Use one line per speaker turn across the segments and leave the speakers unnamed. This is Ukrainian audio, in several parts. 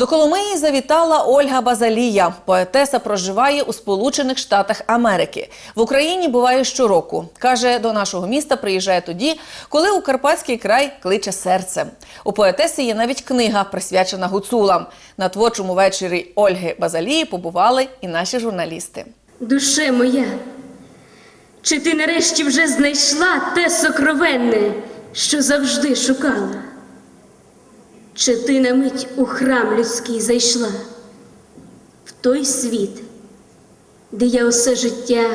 До Коломиї завітала Ольга Базалія. Поетеса проживає у Сполучених Штатах Америки. В Україні буває щороку. Каже, до нашого міста приїжджає тоді, коли у Карпатський край кличе серце. У поетеси є навіть книга, присвячена гуцулам. На творчому вечорі Ольги Базалії побували і наші журналісти.
Душе моя, чи ти нарешті вже знайшла те сокровенне, що завжди шукала? Чи ти на мить у храм людський зайшла в той світ, де я усе життя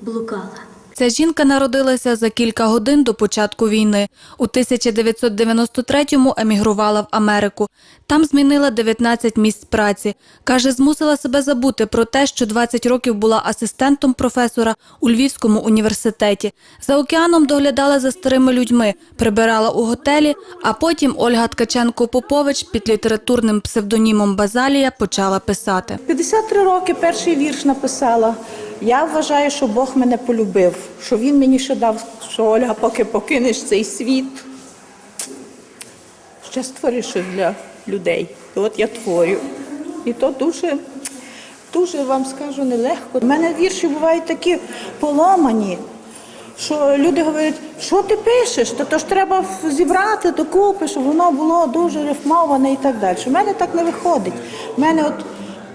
блукала?
Ця жінка народилася за кілька годин до початку війни. У 1993-му емігрувала в Америку. Там змінила 19 місць праці. Каже, змусила себе забути про те, що 20 років була асистентом професора у Львівському університеті. За океаном доглядала за старими людьми, прибирала у готелі, а потім Ольга Ткаченко-Попович під літературним псевдонімом Базалія почала писати.
53 роки перший вірш написала. Я вважаю, що Бог мене полюбив, що він мені ще дав, що Ольга, поки покинеш цей світ, ще створиш для людей. І от я творю. І то дуже, дуже вам скажу нелегко. У мене вірші бувають такі поломані. Що люди говорять, що ти пишеш? То, то ж треба зібрати докупи, щоб воно було дуже рифмоване і так далі. У мене так не виходить. У мене от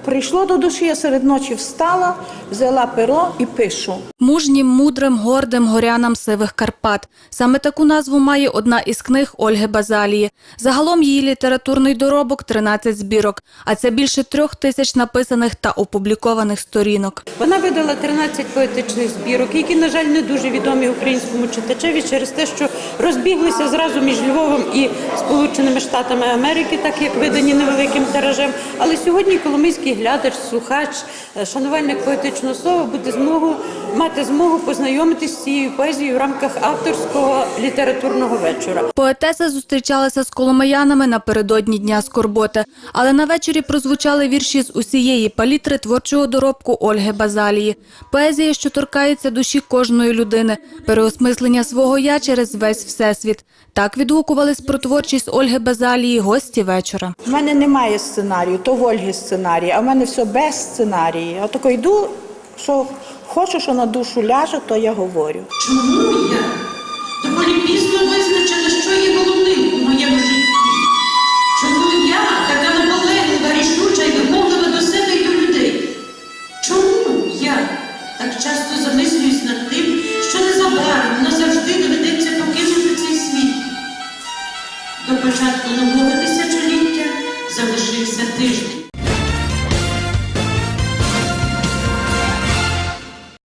прийшло до душі, я серед ночі встала, взяла перо і пишу.
Мужнім, мудрим, гордим горянам сивих Карпат. Саме таку назву має одна із книг Ольги Базалії. Загалом її літературний доробок 13 збірок, а це більше трьох тисяч написаних та опублікованих сторінок.
Вона видала 13 поетичних збірок, які, на жаль, не дуже відомі українському читачеві через те, що розбіглися зразу між Львовом і Сполученими Штатами Америки, так як видані невеликим тиражем. Але сьогодні коломийський глядач, слухач, шанувальник поетичного слова буде змогу мати змогу познайомитись з цією поезією в рамках авторського літературного вечора.
Поетеса зустрічалася з коломиянами напередодні Дня Скорботи, але на вечорі прозвучали вірші з усієї палітри творчого доробку Ольги Базалії. Поезія, що торкається душі кожної людини, переосмислення свого я через весь всесвіт. Так відгукувались про творчість Ольги Базалії гості вечора.
У мене немає сценарію, то в Ольги сценарій, а в мене все без сценарії. Я тако йду, що хочу, що на душу ляже, то я говорю.
Чому я доволі пізно визначила, що є головним у моєму житті? Чому я така наполеглива, рішуча і вимоглива до себе і до людей? Чому я так часто замислююсь над тим, що незабаром назавжди доведеться покинути цей світ? До початку нового тисячоліття залишився тиждень.